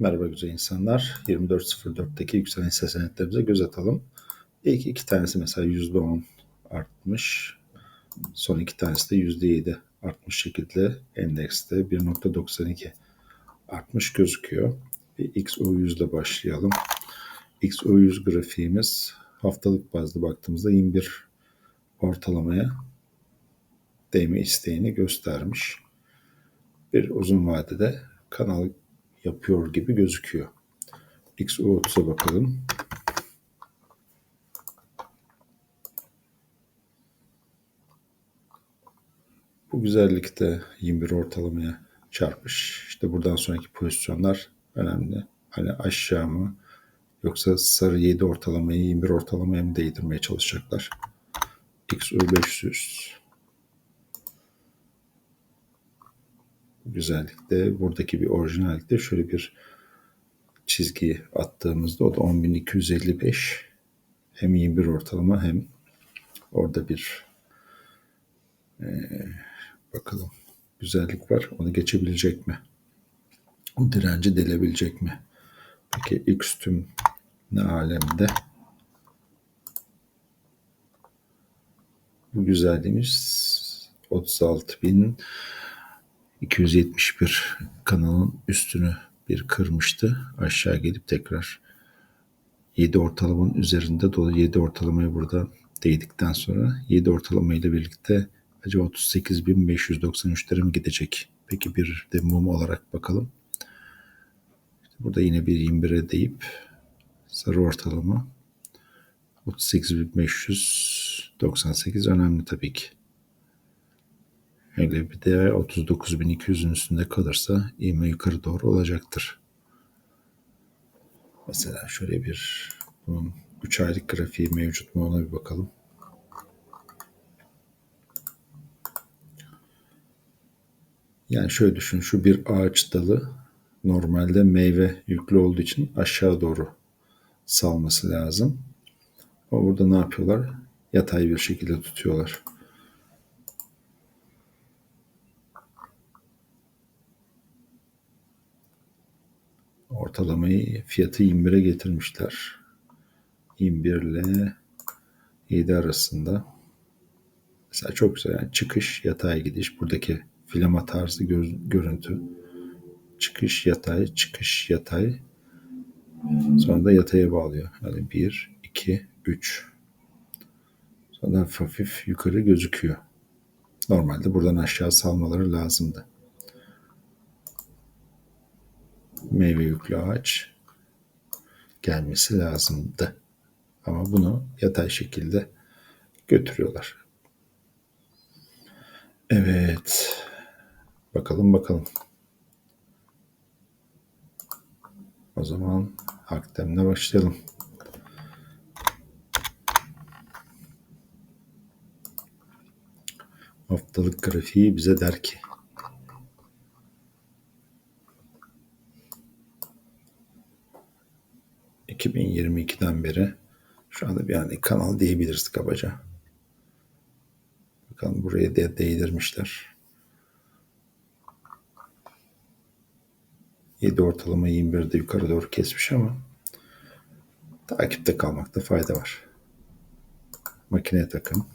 Merhaba güzel insanlar. 24.04'teki yükselen hisse senetlerimize göz atalım. İlk iki tanesi mesela %10 artmış. Son iki tanesi de %7 artmış şekilde endekste 1.92 artmış gözüküyor. Bir XO100 ile başlayalım. XO100 grafiğimiz haftalık bazda baktığımızda 21 ortalamaya değme isteğini göstermiş. Bir uzun vadede kanal yapıyor gibi gözüküyor. XO30'a bakalım. Bu güzellikte 21 ortalamaya çarpmış. İşte buradan sonraki pozisyonlar önemli. Hani aşağı mı yoksa sarı 7 ortalamayı 21 ortalamaya mı değdirmeye çalışacaklar? XO500 güzellikte buradaki bir orijinallikte şöyle bir çizgi attığımızda o da 10.255 hem 21 ortalama hem orada bir e, bakalım güzellik var. Onu geçebilecek mi? O direnci delebilecek mi? Peki X tüm ne alemde? Bu güzelliğimiz 36.271 kanalın üstünü bir kırmıştı. Aşağı gelip tekrar 7 ortalamanın üzerinde dolu 7 ortalamayı burada değdikten sonra 7 ortalama ile birlikte acaba 38.593 mi gidecek? Peki bir de mum olarak bakalım. İşte burada yine bir 21'e deyip sarı ortalama 38.598 önemli tabii ki. Hele bir de 39.200'ün üstünde kalırsa ivme yukarı doğru olacaktır. Mesela şöyle bir bunun 3 aylık grafiği mevcut mu ona bir bakalım. Yani şöyle düşün şu bir ağaç dalı normalde meyve yüklü olduğu için aşağı doğru salması lazım. Ama burada ne yapıyorlar? Yatay bir şekilde tutuyorlar. Ortalamayı fiyatı 21'e getirmişler. 21 ile 7 arasında. Mesela çok güzel yani çıkış yatay gidiş buradaki filama tarzı göz, görüntü. Çıkış yatay, çıkış yatay. Sonra da yataya bağlıyor. Yani 1, 2, 3. Sonra hafif yukarı gözüküyor. Normalde buradan aşağı salmaları lazımdı. Meyve yüklü ağaç gelmesi lazımdı. Ama bunu yatay şekilde götürüyorlar. Evet. Bakalım bakalım. O zaman Haktem'le başlayalım. Haftalık grafiği bize der ki 2022'den beri şu anda bir yani kanal diyebiliriz kabaca. Bakalım buraya de değdirmişler. 7 ortalama 21'de yukarı doğru kesmiş ama takipte kalmakta fayda var. Makine takım.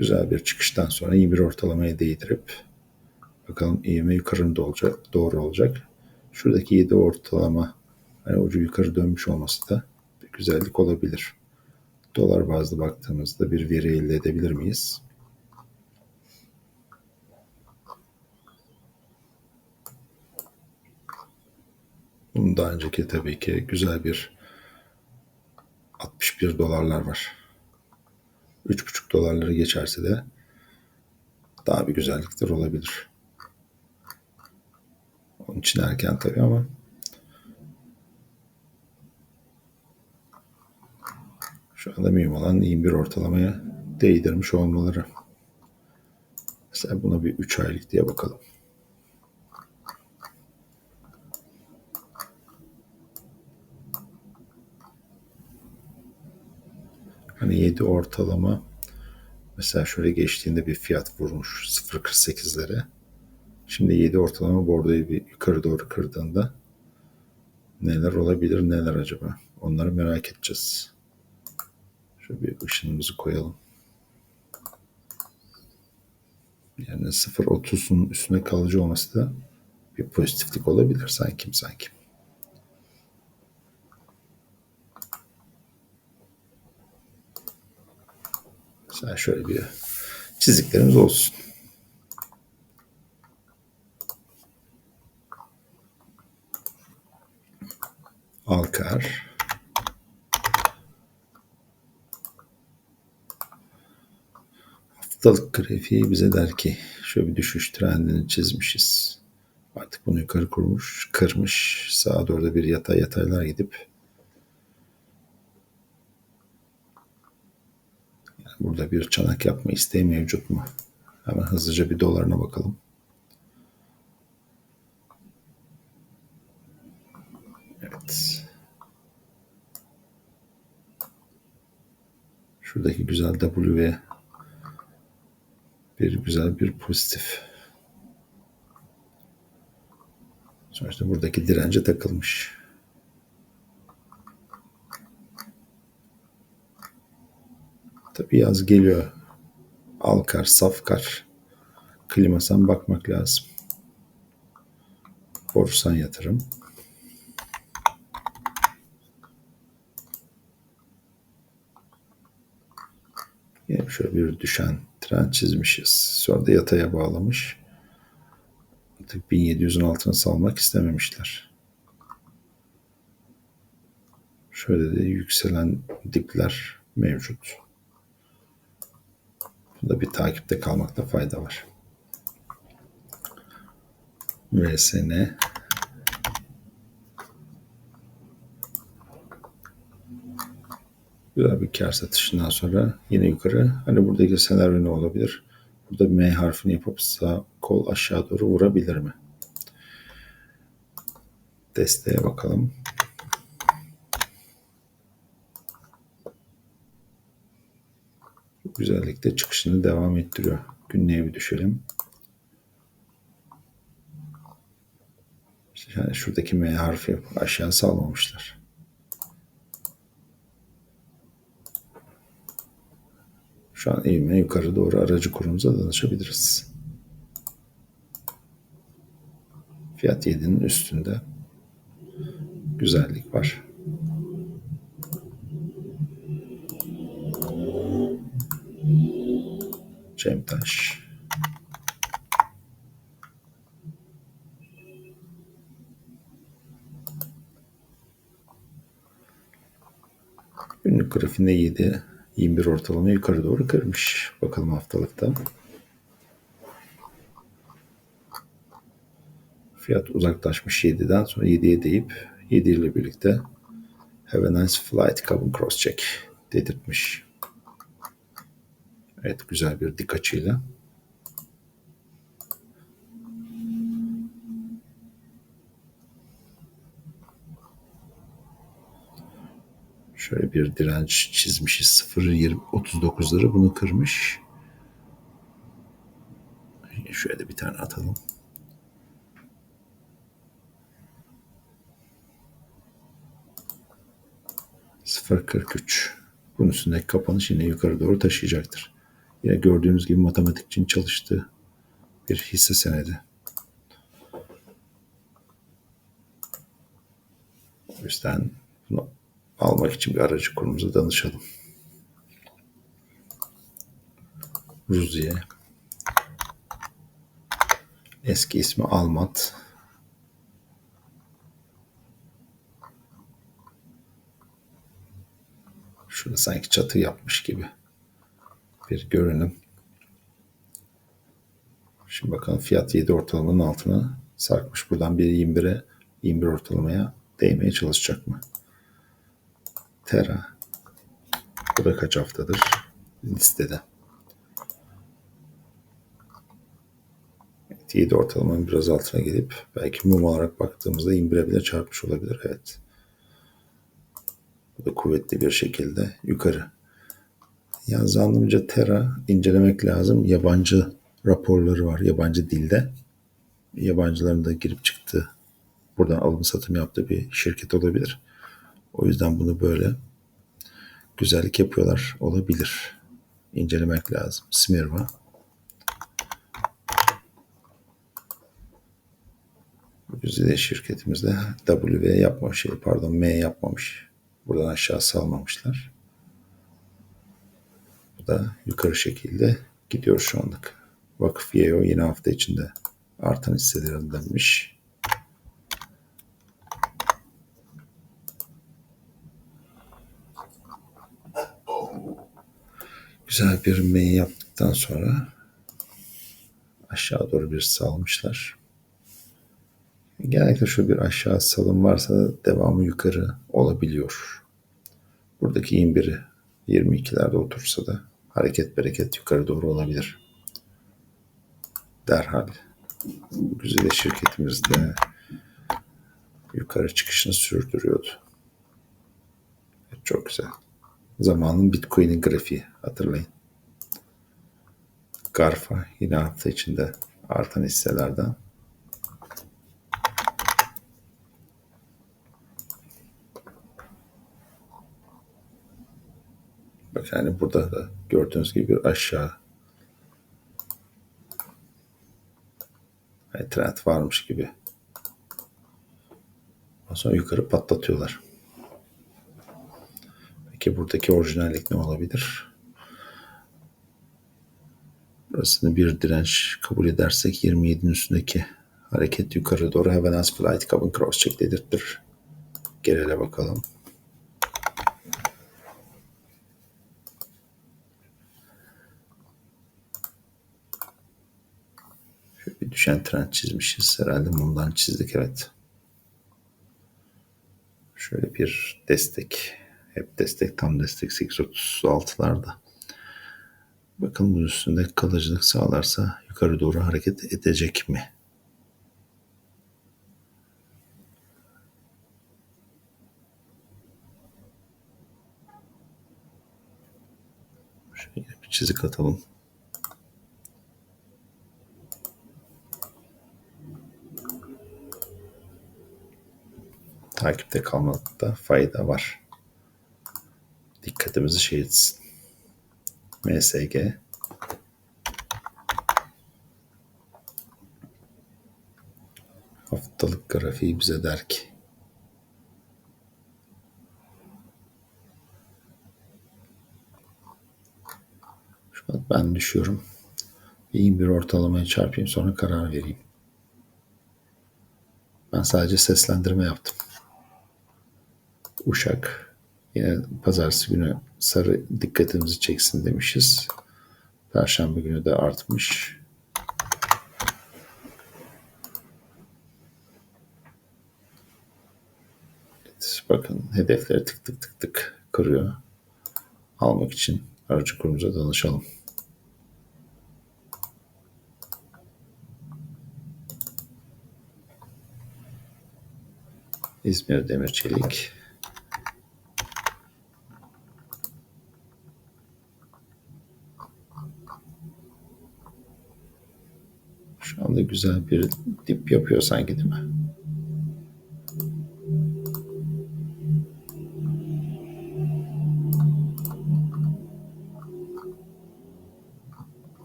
güzel bir çıkıştan sonra iyi bir ortalamaya değdirip bakalım ivme yukarı olacak, doğru olacak. Şuradaki 7 ortalama yani ucu yukarı dönmüş olması da bir güzellik olabilir. Dolar bazlı baktığımızda bir veri elde edebilir miyiz? Bunun daha önceki tabii ki güzel bir 61 dolarlar var. 3,5 dolarları geçerse de daha bir güzellikler olabilir. Onun için erken tabii ama şu anda mühim olan iyi bir ortalamaya değdirmiş olmaları. Mesela buna bir 3 aylık diye bakalım. Hani 7 ortalama Mesela şöyle geçtiğinde bir fiyat vurmuş 0.48'lere. Şimdi 7 ortalama bordoyu bir yukarı doğru kırdığında neler olabilir neler acaba? Onları merak edeceğiz. Şöyle bir ışınımızı koyalım. Yani 0.30'un üstüne kalıcı olması da bir pozitiflik olabilir sanki sanki. Mesela şöyle bir çiziklerimiz olsun. Alkar. Haftalık grafiği bize der ki şöyle bir düşüş trendini çizmişiz. Artık bunu yukarı kurmuş, kırmış. Sağa doğru da bir yatay yataylar gidip yani burada bir çanak yapma isteği mevcut mu? Hemen hızlıca bir dolarına bakalım. Evet. Şuradaki güzel W bir güzel bir pozitif. Sonuçta buradaki dirence takılmış. Tabi yaz geliyor. Alkar, safkar. Klimasan bakmak lazım. Borsan yatırım. Yine şöyle bir düşen trend çizmişiz. Sonra da yataya bağlamış. Artık 1700'ün altına salmak istememişler. Şöyle de yükselen dipler mevcut. Bunda bir takipte kalmakta fayda var. VSN Güzel bir kar satışından sonra yine yukarı. Hani buradaki senaryo ne olabilir? Burada M harfini yapıp sağ kol aşağı doğru vurabilir mi? Desteğe bakalım. Güzellikle çıkışını devam ettiriyor. Günlüğe bir düşelim. Yani şuradaki M harfi aşağı salmamışlar. Şu an eğime yukarı doğru aracı kurumuza danışabiliriz. Fiyat 7'nin üstünde güzellik var. Cemtaş. Günlük grafiğinde 7 21 ortalama yukarı doğru kırmış. Bakalım haftalıkta. Fiyat uzaklaşmış 7'den sonra 7'ye deyip 7 ile birlikte Have a nice flight, come cross check dedirtmiş. Evet güzel bir dik açıyla. Şöyle bir direnç çizmişiz. 0.20-39'ları bunu kırmış. Şöyle bir tane atalım. Sıfır 43. Bunun üstündeki kapanış yine yukarı doğru taşıyacaktır. Yine gördüğünüz gibi matematik çalıştığı bir hisse senedi. O yüzden almak için bir aracı kurumuza danışalım. Ruziye. Eski ismi Almat. Şurada sanki çatı yapmış gibi bir görünüm. Şimdi bakalım fiyat 7 ortalamanın altına sarkmış. Buradan bir 21'e 21 ortalamaya değmeye çalışacak mı? Tera. Bu da kaç haftadır listede. Evet, 7 ortalamanın biraz altına gelip belki mum olarak baktığımızda 21'e bile çarpmış olabilir. Evet. Bu da kuvvetli bir şekilde yukarı. Ya zannımca Terra incelemek lazım. Yabancı raporları var yabancı dilde. Yabancıların da girip çıktığı, buradan alım satım yaptığı bir şirket olabilir. O yüzden bunu böyle güzellik yapıyorlar olabilir. İncelemek lazım. Smirva. Güzide şirketimizde W yapmamış, şey, pardon M yapmamış. Buradan aşağı salmamışlar. Bu da yukarı şekilde gidiyor şu anlık. Vakıf Yeo yine hafta içinde artan hisselerindenmiş. Güzel bir M yaptıktan sonra aşağı doğru bir salmışlar. Genellikle şu bir aşağı salım varsa devamı yukarı olabiliyor. Buradaki inbiri 22'lerde otursa da hareket bereket yukarı doğru olabilir. Derhal güzel şirketimiz de yukarı çıkışını sürdürüyordu. Çok güzel. Zamanın Bitcoin'in grafiği hatırlayın. Garfa yine hafta içinde artan hisselerden. Bak yani burada da gördüğünüz gibi bir aşağı yani trend varmış gibi. Ondan sonra yukarı patlatıyorlar. Peki buradaki orijinallik ne olabilir? Burasını bir direnç kabul edersek 27'nin üstündeki hareket yukarı doğru Havanaz Flight Cabin Cross Check dedirtir. Genele bakalım. Şöyle bir düşen trend çizmişiz. Herhalde mumdan çizdik evet. Şöyle bir destek. Hep destek tam destek 836'larda. Bakın bunun üstünde kalıcılık sağlarsa yukarı doğru hareket edecek mi? Şöyle bir çizik atalım. Takipte kalmakta fayda var. Dikkatimizi şey etsin. MSG haftalık grafiği bize der ki şu an ben düşüyorum. İyi bir ortalamaya çarpayım sonra karar vereyim. Ben sadece seslendirme yaptım. Uşak yine pazartesi günü sarı dikkatimizi çeksin demişiz. Perşembe günü de artmış. Bakın hedefleri tık tık tık tık kırıyor. Almak için aracı kurumuza danışalım. İzmir Demir Çelik Anda güzel bir dip yapıyor sanki değil mi?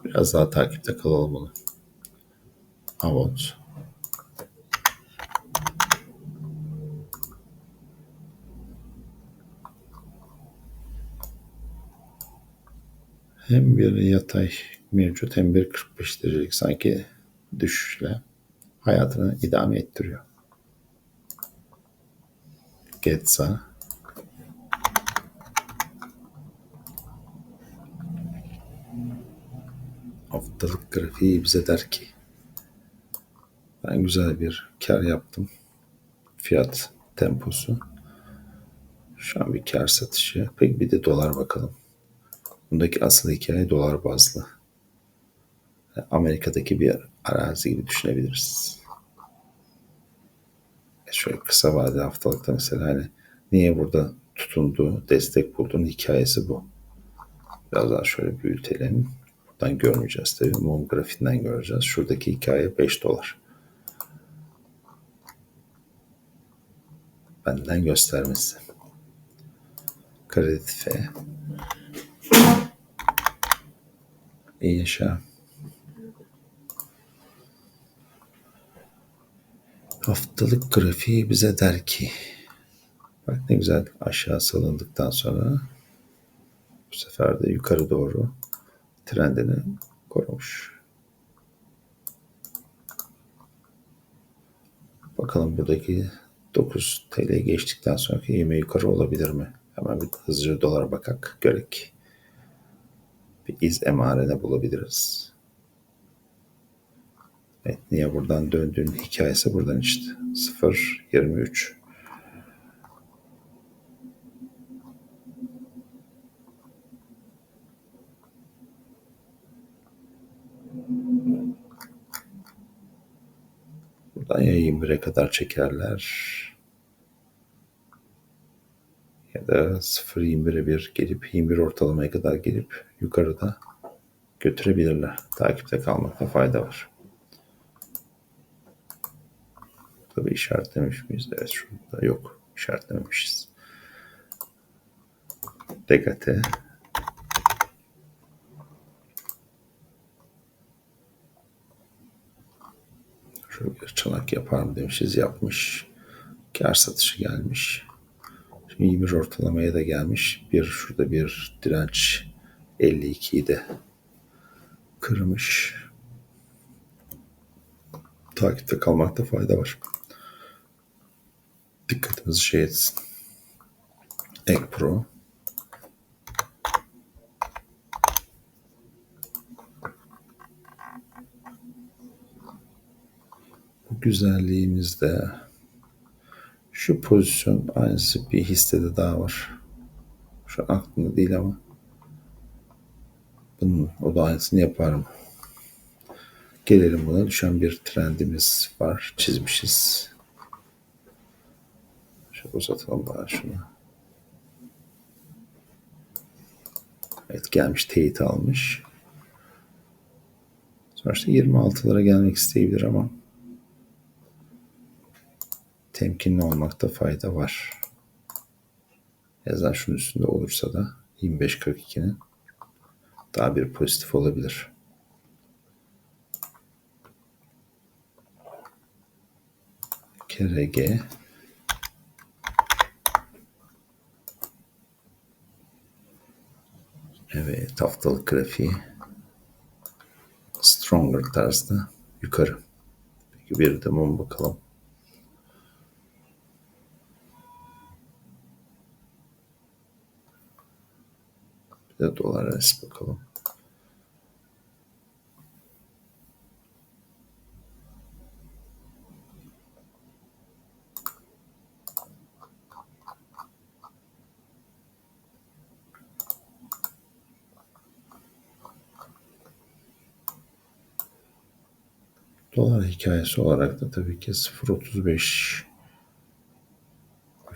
Biraz daha takipte kalalım bunu. Avot. Hem bir yatay mevcut hem bir 45 derecelik sanki düşüşle hayatını idame ettiriyor. Getza haftalık grafiği bize der ki ben güzel bir kar yaptım. Fiyat temposu. Şu an bir kar satışı. Peki bir de dolar bakalım. Bundaki asıl hikaye dolar bazlı. Amerika'daki bir arazi gibi düşünebiliriz. E şöyle kısa vadeli haftalıkta mesela hani niye burada tutundu, destek bulduğun hikayesi bu. Biraz daha şöyle büyütelim. Buradan görmeyeceğiz tabii. Mum grafiğinden göreceğiz. Şuradaki hikaye 5 dolar. Benden göstermesi. Kredi F. İyi yaşa. Haftalık grafiği bize der ki bak ne güzel aşağı salındıktan sonra bu sefer de yukarı doğru trendini korumuş. Bakalım buradaki 9 TL geçtikten sonraki yemeği yukarı olabilir mi? Hemen bir hızlıca dolara bakak görek. Bir iz emarene bulabiliriz. Evet, niye buradan döndüğün hikayesi buradan işte. 0 23 Buradan ya 21'e kadar çekerler. Ya da 0.21'e bir gelip 21 ortalamaya kadar gelip yukarıda götürebilirler. Takipte kalmakta fayda var. Tabi işaretlemiş miyiz? Evet şurada yok. işaretlememişiz. Degate. Şöyle bir çanak yapar mı demişiz. Yapmış. Kar satışı gelmiş. Şimdi 21 ortalamaya da gelmiş. Bir şurada bir direnç 52'yi de kırmış. Takipte kalmakta fayda var dikkatimizi şey etsin. Egg Pro. Bu güzelliğimizde şu pozisyon aynısı bir hissede daha var. Şu an aklımda değil ama bunun o da aynısını yaparım. Gelelim buna düşen bir trendimiz var. Çizmişiz. Uzatalım daha şunu. Evet gelmiş teyit almış. Sonuçta 26'lara gelmek isteyebilir ama temkinli olmakta fayda var. Yazan şunun üstünde olursa da 25.42'nin daha bir pozitif olabilir. KRG Evet haftalık grafiği stronger tarzda yukarı. Peki bir de mum bakalım. Bir de dolar res bakalım. Dolar hikayesi olarak da tabii ki 0.35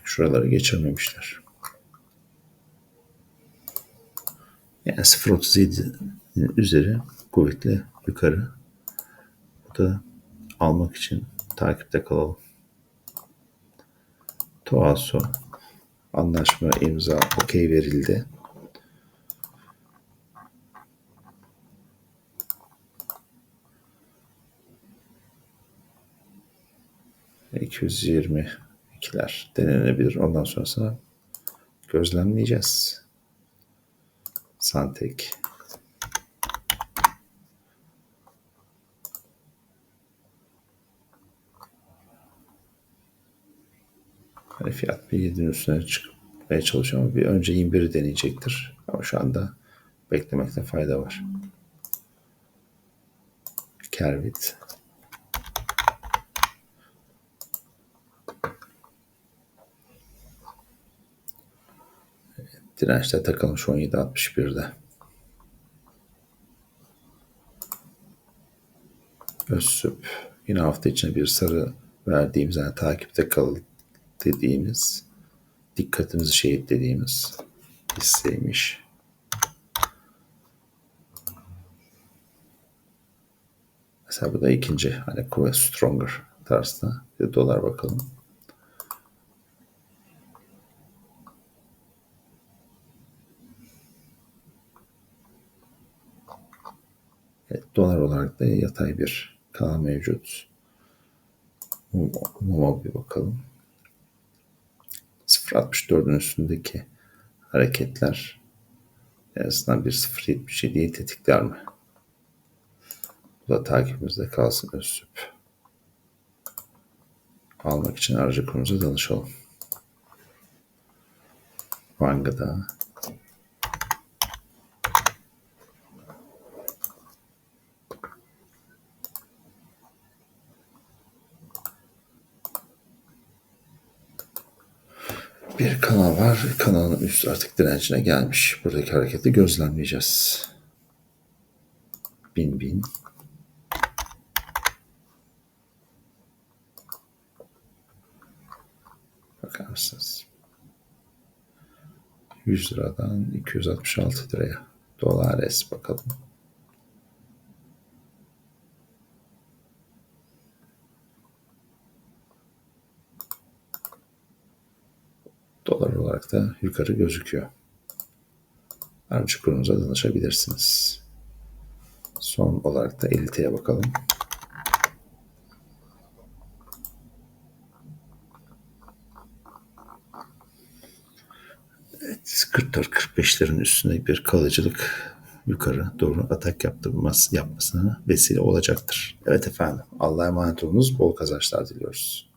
şuraları geçememişler. Yani 0.37 üzeri kuvvetli yukarı. Bu da almak için takipte kalalım. Toaso anlaşma imza okey verildi. 222'ler denenebilir. Ondan sonrasında gözlemleyeceğiz. Santek. Hani fiyat bir 7'nin üstüne çıkmaya çalışıyor ama bir önce 21'i deneyecektir. Ama şu anda beklemekte fayda var. Kervit. Dirençte takılmış 17.61'de. Özsüp. Yine hafta içinde bir sarı verdiğimiz yani takipte kal dediğimiz dikkatimizi şehit dediğimiz hisseymiş. Mesela bu da ikinci hani kuvvet stronger tarzda. Bir dolar bakalım. Dolar olarak da yatay bir kanal mevcut. Muma bir bakalım. 0.64'ün üstündeki hareketler en azından bir 0.77'yi tetikler mi? Bu da takibimizde kalsın Özsüp. Almak için aracı kurumuza danışalım. Vanga'da bir kanal var. Kanalın üst artık direncine gelmiş. Buradaki hareketi gözlemleyeceğiz. Bin bin. Bakar mısınız? 100 liradan 266 liraya. Dolar es bakalım. Dolar olarak da yukarı gözüküyor. Aracı kurumuza danışabilirsiniz. Son olarak da 50'ye bakalım. Evet, 44-45'lerin üstünde bir kalıcılık yukarı doğru atak yaptırması, yapmasına vesile olacaktır. Evet efendim. Allah'a emanet olunuz. Bol kazançlar diliyoruz.